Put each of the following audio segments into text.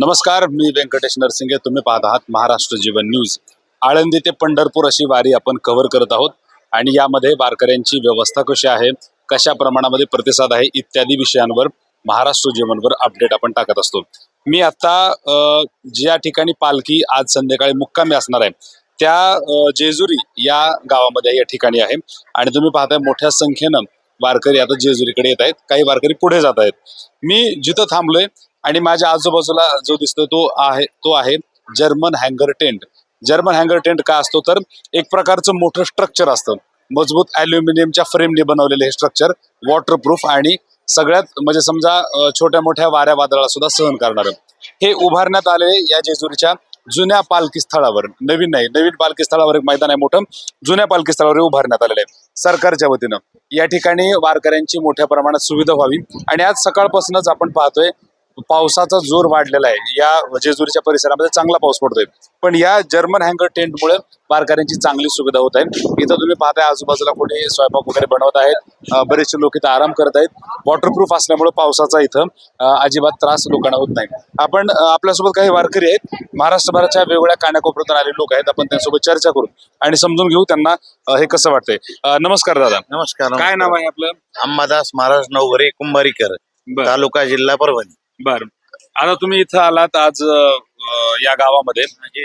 नमस्कार मी व्यंकटेश नरसिंगे. तुम्ही पाहत आहात महाराष्ट्र जीवन न्यूज. आळंदी ते पंढरपूर अशी वारी आपण कव्हर करत आहोत आणि यामध्ये वारकऱ्यांची व्यवस्था कशी आहे कशा प्रमाणामध्ये प्रतिसाद आहे इत्यादी विषयांवर महाराष्ट्र जीवनवर अपडेट आपण टाकत असतो. मी आता ज्या ठिकाणी पालखी आज संध्याकाळी मुक्कामी असणार आहे त्या जेजुरी या गावामध्ये या ठिकाणी आहे. आणि तुम्ही पाहताय मोठ्या संख्येनं वारकरी आता जेजुरीकडे येत आहेत. काही वारकरी पुढे जात आहेत. मी जिथं थांबलोय आणि माझ्या आजूबाजूला जो दिसतो तो आहे तो आहे जर्मन हँगर टेंट जर्मन हँगर टेंट का असतो तर एक प्रकारचं मोठं स्ट्रक्चर असतं. मजबूत अल्युमिनियमच्या फ्रेमने बनवलेले हे स्ट्रक्चर वॉटरप्रूफ आणि सगळ्यात म्हणजे समजा छोट्या मोठ्या वाऱ्या वादळाला सुद्धा सहन करणार. हे उभारण्यात आले या जेजुरीच्या जुन्या पालखी स्थळावर नवीन नाही नवीन पालखी स्थळावर एक मैदान आहे मोठं. जुन्या पालखी स्थळावर उभारण्यात आलेलं आहे. सरकारच्या वतीनं. या ठिकाणी वारकऱ्यांची मोठ्या प्रमाणात सुविधा व्हावी. आणि आज सकाळपासूनच आपण पाहतोय पावसाचा जोर वाढलेला आहे. या जेजुरीच्या परिसरामध्ये चांगला पाऊस पडतोय. पण या जर्मन हँगर टेंटमुळे वारकऱ्यांची चांगली सुविधा होत आहे. इथं तुम्ही पाहताय आजूबाजूला कोणी स्वयंपाक वगैरे बनवत आहेत. बरेचसे लोक इथं आराम करत आहेत. वॉटरप्रूफ असल्यामुळे पावसाचा इथं अजिबात त्रास लोकांना होत नाही. आपण आपल्यासोबत काही वारकरी आहेत. महाराष्ट्रभराच्या वेगवेगळ्या कानाकोपऱ्यातून आलेले लोक आहेत. आपण त्यांच्यासोबत चर्चा करू आणि समजून घेऊ त्यांना हे कसं वाटतंय. नमस्कार दादा. नमस्कार काय नाव आहे आपलं? अंबादास महाराज नवघरे कुंभारीकर तालुका जिल्हा परभणी. बर. आता तुम्ही इथं आलात आज अं, या गावामध्ये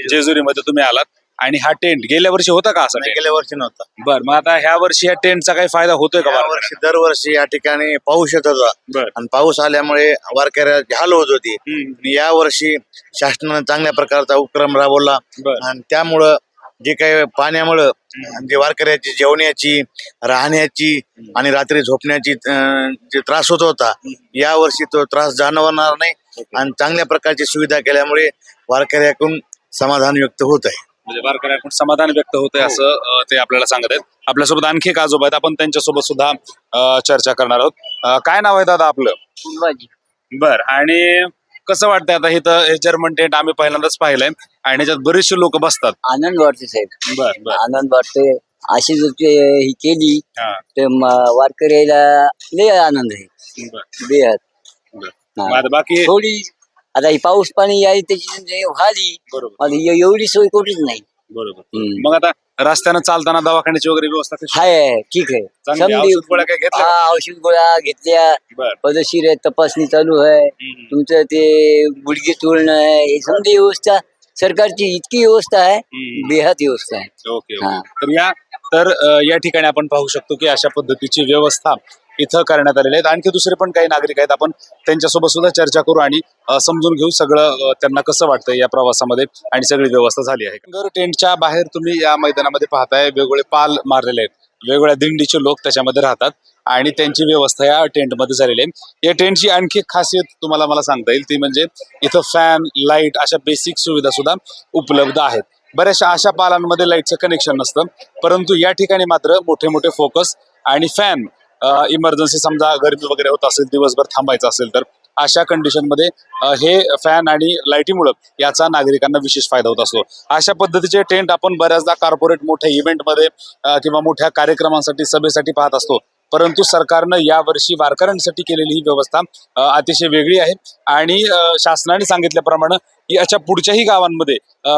जेजुरीमध्ये तुम्ही आलात. आणि हा टेंट गेल्या वर्षी होता का असा नाही, गेल्या वर्षी नव्हता. बर मग आता ह्या वर्षी या टेंटचा काही फायदा होतोय का या वारकऱ्यांना? वर्षी दरवर्षी या ठिकाणी पाऊस येत होता. बर. आणि पाऊस आल्यामुळे वारकऱ्याची हाल होत होती. हम्म. आणि या वर्षी शासनाने चांगल्या प्रकारचा उपक्रम राबवला. बर. आणि त्यामुळं जे काही पाण्यामुळं जे वारकऱ्याची जेवण्याची राहण्याची आणि रात्री झोपण्याची जे त्रास होत होता या वर्षी तो त्रास जाणवणार नाही. आणि चांगल्या प्रकारची सुविधा केल्यामुळे वारकऱ्याकडून समाधान व्यक्त होत आहे. म्हणजे वारकऱ्यांकडून समाधान व्यक्त होतंय असं अं, ते आपल्याला सांगत आहेत. आपल्यासोबत आणखी एक आजोबा आहेत. आपण त्यांच्यासोबत सुद्धा चर्चा करणार आहोत. काय नाव आहे दादा आपलं? बर. आणि कसं वाटतंय आता इथं हे जर्मन टेंट आम्ही पहिल्यांदाच पाहिलंय. आणि याच्यात बरेचसे लोक बसतात. आनंद वाटते साहेब. बर बर. आनंद वाटते. अशी जर ते ही केली हा. तर म- वारकऱ्याला लय आनंद आहे. बर. बेहद. बर. मग आता बाकी थोडी आता ही पाऊस पाणी यायची त्याची जे व्हाली बरोबर. आता ए- एवढी सोय कुठेच नाही. बरोबर. हम्म. मग आता रस्त्यानं चालताना दवाखान्याची वगैरे व्यवस्था कशी? हाय ठीक आहे. चांगली समधी- औषध गोळ्या काय घेतल्या का? हा औषध गोळ्या घेतल्या. बर. पदशीर आहे तपासणी चालू आहे. हम्म. तुमचं ते गुडघे तोडणं आहे. हे समधी व्यवस्था. सरकारची इतकी व्यवस्था आहे. बेहद व्यवस्था आहे ओके ओके. हा. तर या तर अ, या ठिकाणी आपण पाहू शकतो की अशा पद्धतीची व्यवस्था इथं करण्यात आलेली आहेत आणखी दुसरे पण काही नागरिक आहेत आपण त्यांच्यासोबत सुद्धा चर्चा करू आणि अ, समजून घेऊ सगळं अ, त्यांना कसं वाटतंय या प्रवासामध्ये आणि सगळी व्यवस्था झाली आहे गर टेंटच्या बाहेर तुम्ही या मैदानामध्ये पाहताय वेगवेगळे पाल मारलेले आहेत वेगवेगळ्या दिंडीचे लोक त्याच्यामध्ये राहतात आणि त्यांची व्यवस्था या टेंटमध्ये झालेली आहे. या टेंटची आणखी खासियत तुम्हाला मला सांगता येईल ती म्हणजे इथं फॅन लाइट अशा बेसिक सुविधा सुद्धा उपलब्ध आहेत. बऱ्याचशा अशा पालांमध्ये लाईटचं कनेक्शन नसतं परंतु या ठिकाणी मात्र मोठे मोठे फोकस आणि फॅन इमर्जन्सी समजा गरमी वगैरे होत असेल दिवसभर थांबायचं असेल तर अशा कंडिशनमध्ये हे फॅन आणि लाईटीमुळं याचा नागरिकांना विशेष फायदा होत असतो. अशा पद्धतीचे टेंट आपण बऱ्याचदा कॉर्पोरेट मोठ्या इव्हेंटमध्ये किंवा मोठ्या कार्यक्रमांसाठी सभेसाठी पाहत असतो. परंतु सरकारनं यावर्षी वारकऱ्यांसाठी केलेली ही व्यवस्था अतिशय वेगळी आहे. आणि शासनाने सांगितल्याप्रमाणे याच्या पुढच्याही गावांमध्ये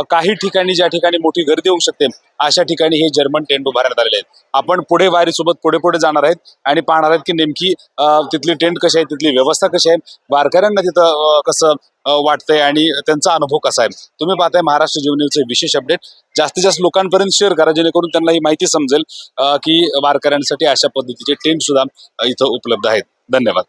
काही ठिकाणी ज्या ठिकाणी मोठी गर्दी होऊ शकते अशा ठिकाणी हे जर्मन टेंट उभारण्यात आलेले आहेत. आपण पुढे वारीसोबत पुढे पुढे जाणार आहेत आणि पाहणार आहेत की नेमकी तिथली टेंट कशी आहे तिथली व्यवस्था कशी आहे वारकऱ्यांना तिथं कसं वाटतंय आणि त्यांचा अनुभव कसा आहे. तुम्ही पाहताय महाराष्ट्र जीवनीचे विशेष अपडेट. जास्तीत जास्त लोकांपर्यंत शेअर करा जेणेकरून त्यांना ही माहिती समजेल की वारकऱ्यांसाठी अशा पद्धतीचे टेंट सुद्धा इथं उपलब्ध आहेत. धन्यवाद.